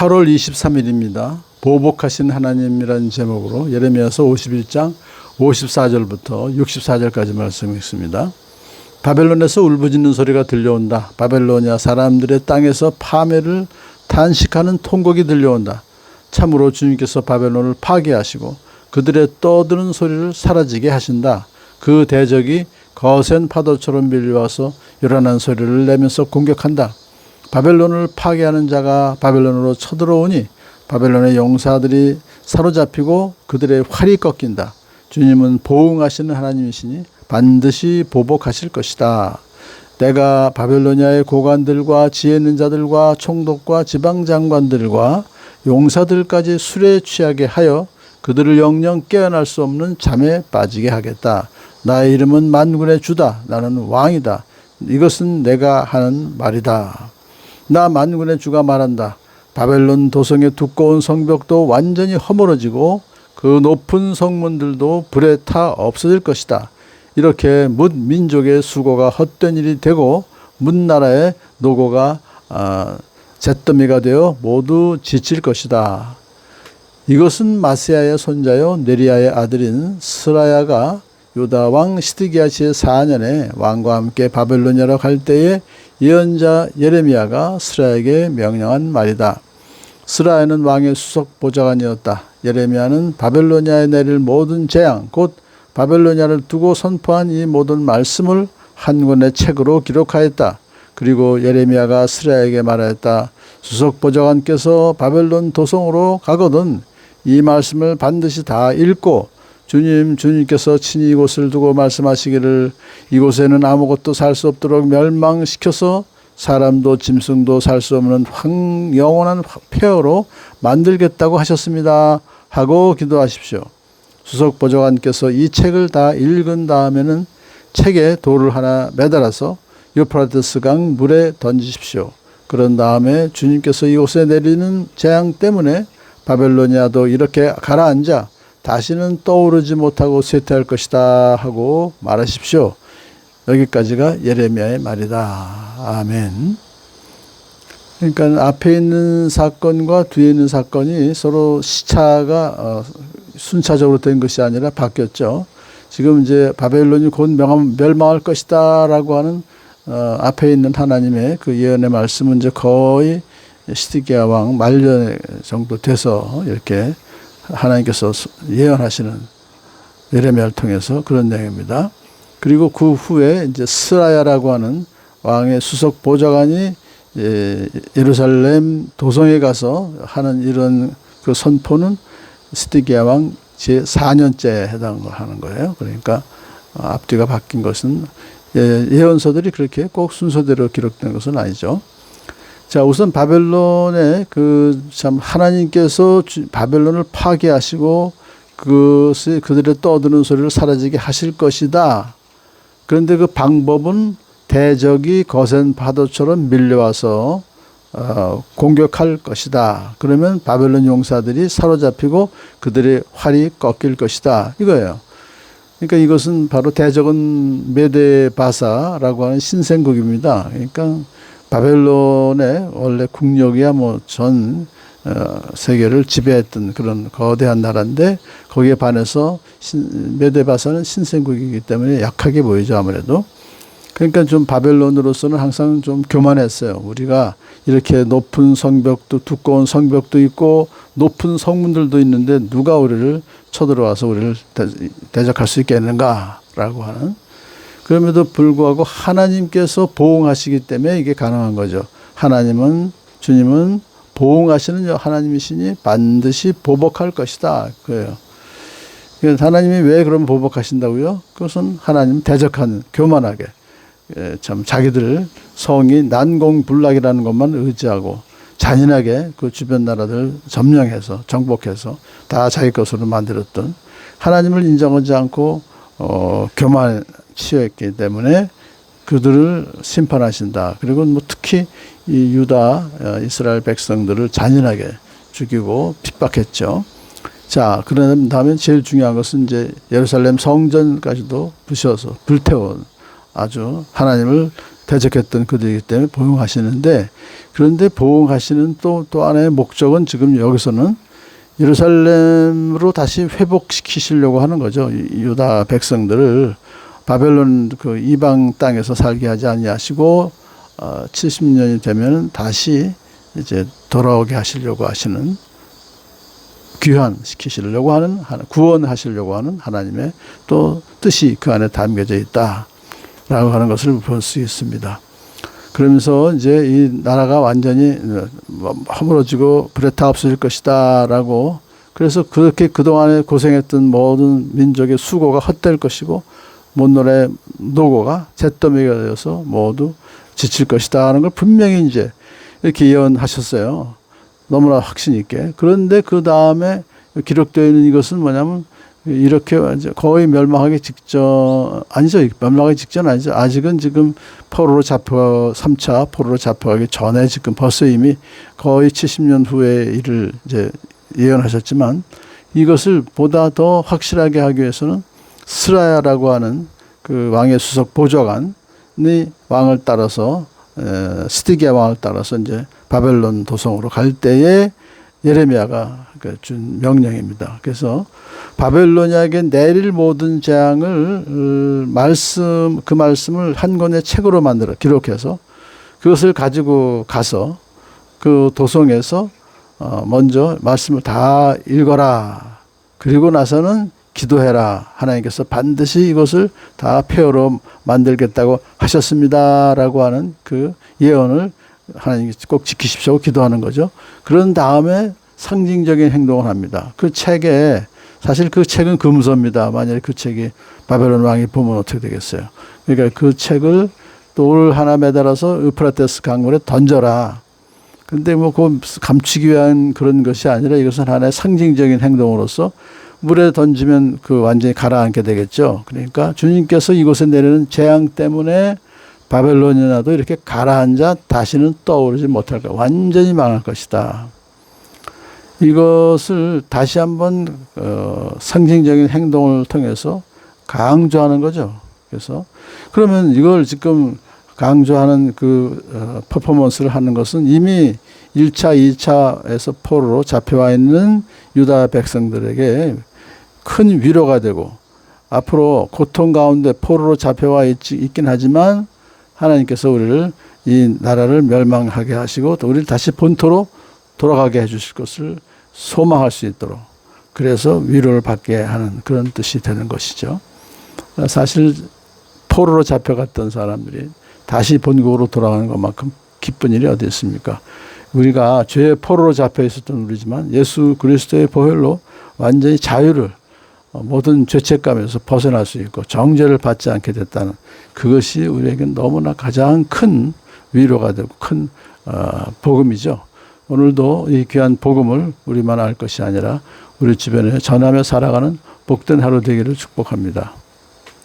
8월 23일입니다. 보복하신 하나님이라는 제목으로 예레미야서 51장 54절부터 64절까지 말씀 읽습니다. 바벨론에서 울부짖는 소리가 들려온다. 바벨로니아 사람들의 땅에서 파멸을 탄식하는 통곡이 들려온다. 참으로 주님께서 바벨론을 파괴하시고 그들의 떠드는 소리를 사라지게 하신다. 그 대적이 거센 파도처럼 밀려와서 요란한 소리를 내면서 공격한다. 바벨론을 파괴하는 자가 바벨론으로 쳐들어오니 바벨론의 용사들이 사로잡히고 그들의 활이 꺾인다. 주님은 보응하시는 하나님이시니 반드시 보복하실 것이다. 내가 바벨로니아의 고관들과 지혜 있는 자들과 총독과 지방 장관들과 용사들까지 술에 취하게 하여 그들을 영영 깨어날 수 없는 잠에 빠지게 하겠다. 나의 이름은 만군의 주다. 나는 왕이다. 이것은 내가 하는 말이다. 나 만군의 주가 말한다. 바벨론 도성의 두꺼운 성벽도 완전히 허물어지고 그 높은 성문들도 불에 타 없어질 것이다. 이렇게 뭇 민족의 수고가 헛된 일이 되고 뭇 나라의 노고가 아, 잿더미가 되어 모두 지칠 것이다. 이것은 마세야의 손자요 네리야의 아들인 스라야가 유다 왕 시드기야 제 4년에 왕과 함께 바벨로니아로 갈 때에 예언자 예레미야가 스라야에게 명령한 말이다. 스라야는 왕의 수석 보좌관이었다. 예레미야는 바벨로니아에 내릴 모든 재앙 곧 바벨로니아를 두고 선포한 이 모든 말씀을 한 권의 책으로 기록하였다. 그리고 예레미야가 스라야에게 말하였다. 수석 보좌관께서 바벨론 도성으로 가거든 이 말씀을 반드시 다 읽고 주님 주님께서 친히 이곳을 두고 말씀하시기를 이곳에는 아무것도 살 수 없도록 멸망시켜서 사람도 짐승도 살 수 없는 황 영원한 폐허로 만들겠다고 하셨습니다. 하고 기도하십시오. 수석 보좌관께서 이 책을 다 읽은 다음에는 책에 돌을 하나 매달아서 유프라테스 강 물에 던지십시오. 그런 다음에 주님께서 이곳에 내리는 재앙 때문에 바벨로니아도 이렇게 가라앉아 다시는 떠오르지 못하고 쇠퇴할 것이다 하고 말하십시오. 여기까지가 예레미야의 말이다. 아멘. 그러니까 앞에 있는 사건과 뒤에 있는 사건이 서로 시차가 어, 순차적으로 된 것이 아니라 바뀌었죠. 지금 이제 바벨론이 곧 멸망할 것이다라고 하는 어, 앞에 있는 하나님의 그 예언의 말씀은 이제 거의 시드기야 왕 말년 정도 돼서 이렇게 하나님께서 예언하시는 예레미야를 통해서 그런 내용입니다. 그리고 그 후에 이제 스라야라고 하는 왕의 수석 보좌관이 예, 예루살렘 도성에 가서 하는 이런 그 선포는 스티기야 왕 제 4년째에 해당하는 거예요. 그러니까 앞뒤가 바뀐 것은 예, 예언서들이 그렇게 꼭 순서대로 기록된 것은 아니죠. 자, 우선 바벨론의 그 참 하나님께서 바벨론을 파괴하시고 그것이 그들의 떠드는 소리를 사라지게 하실 것이다. 그런데 그 방법은 대적이 거센 파도처럼 밀려와서 어, 공격할 것이다. 그러면 바벨론 용사들이 사로잡히고 그들의 활이 꺾일 것이다. 이거예요. 그러니까 이것은 바로 대적은 메데바사라고 하는 신생국입니다. 그러니까 바벨론의 원래 국력이야 뭐전 어, 세계를 지배했던 그런 거대한 나라인데 거기에 반해서 신, 메데바사는 신생국이기 때문에 약하게 보이죠 아무래도. 그러니까 좀 바벨론으로서는 항상 좀 교만했어요. 우리가 이렇게 높은 성벽도 두꺼운 성벽도 있고 높은 성문들도 있는데 누가 우리를 쳐들어와서 우리를 대적할 수 있겠는가라고 하는 그럼에도 불구하고 하나님께서 보응하시기 때문에 이게 가능한 거죠. 하나님은 주님은 보응하시는 하나님이시니 반드시 보복할 것이다. 그예요. 하나님이 왜 그럼 보복하신다고요? 그것은 하나님 대적하는 교만하게 예, 참 자기들 성이 난공불락이라는 것만 의지하고 잔인하게 그 주변 나라들 점령해서 정복해서 다 자기 것으로 만들었던 하나님을 인정하지 않고 어, 교만 치였기 때문에 그들을 심판하신다. 그리고 뭐 특히 이 유다 어, 이스라엘 백성들을 잔인하게 죽이고 핍박했죠. 자, 그런 다음에 제일 중요한 것은 이제 예루살렘 성전까지도 부셔서 불태운 아주 하나님을 대적했던 그들이기 때문에 보응하시는데 그런데 보응하시는 또 또 하나의 목적은 지금 여기서는 예루살렘으로 다시 회복시키시려고 하는 거죠. 이- 유다 백성들을 바벨론 그 이방 땅에서 살게 하지 아니하시고 어, 70년이 되면 다시 이제 돌아오게 하시려고 하시는 귀환시키시려고 하는 구원하시려고 하는 하나님의 또 뜻이 그 안에 담겨져 있다라고 하는 것을 볼 수 있습니다. 그러면서 이제 이 나라가 완전히 뭐 허물어지고 불에 타 없어질 것이다라고 그래서 그렇게 그동안에 고생했던 모든 민족의 수고가 헛될 것이고 못노래 노고가 잿더미가 되어서 모두 지칠 것이다 하는 걸 분명히 이제 이렇게 예언하셨어요. 너무나 확신 있게. 그런데 그 다음에 기록되어 있는 이것은 뭐냐면 이렇게 거의 멸망하기 직전 아니죠. 멸망하기 직전 아니죠. 아직은 지금 포로로 잡혀 3차 포로로 잡혀가기 전에 지금 벌써 이미 거의 70년 후의 일을 이제 예언하셨지만 이것을 보다 더 확실하게 하기 위해서는 스라야라고 하는 그 왕의 수석 보좌관이 왕을 따라서 에, 스티기아 왕을 따라서 이제 바벨론 도성으로 갈 때에 예레미야가 그준 명령입니다. 그래서 바벨로니아에게 내릴 모든 재앙을 어, 말씀 그 말씀을 한 권의 책으로 만들어 기록해서 그것을 가지고 가서 그 도성에서 어, 먼저 말씀을 다 읽어라. 그리고 나서는 기도해라. 하나님께서 반드시 이것을 다 폐허로 만들겠다고 하셨습니다라고 하는 그 예언을 하나님 꼭 지키십시오. 기도하는 거죠. 그런 다음에 상징적인 행동을 합니다. 그 책에 사실 그 책은 금서입니다. 만약에 그 책이 바벨론 왕이 보면 어떻게 되겠어요? 그러니까 그 책을 돌 하나 매달아서 유프라테스 강물에 던져라. 근데 뭐 그 감추기 위한 그런 것이 아니라 이것은 하나의 상징적인 행동으로서 물에 던지면 그 완전히 가라앉게 되겠죠. 그러니까 주님께서 이곳에 내리는 재앙 때문에 바벨론이나도 이렇게 가라앉아 다시는 떠오르지 못할 까 완전히 망할 것이다. 이것을 다시 한번 어, 상징적인 행동을 통해서 강조하는 거죠. 그래서 그러면 이걸 지금 강조하는 그 어, 퍼포먼스를 하는 것은 이미 1차, 2차에서 포로로 잡혀와 있는 유다 백성들에게 큰 위로가 되고 앞으로 고통 가운데 포로로 잡혀와 있, 있긴 하지만 하나님께서 우리를 이 나라를 멸망하게 하시고 또 우리를 다시 본토로 돌아가게 해 주실 것을 소망할 수 있도록 그래서 위로를 받게 하는 그런 뜻이 되는 것이죠. 사실 포로로 잡혀갔던 사람들이 다시 본국으로 돌아가는 것만큼 기쁜 일이 어디 있습니까? 우리가 죄의 포로로 잡혀 있었던 우리지만 예수 그리스도의 보혈로 완전히 자유를 어, 모든 죄책감에서 벗어날 수 있고 정죄를 받지 않게 됐다는 그것이 우리에게 너무나 가장 큰 위로가 되고 큰 어, 복음이죠. 오늘도 이 귀한 복음을 우리만 알 것이 아니라 우리 주변에 전하며 살아가는 복된 하루 되기를 축복합니다.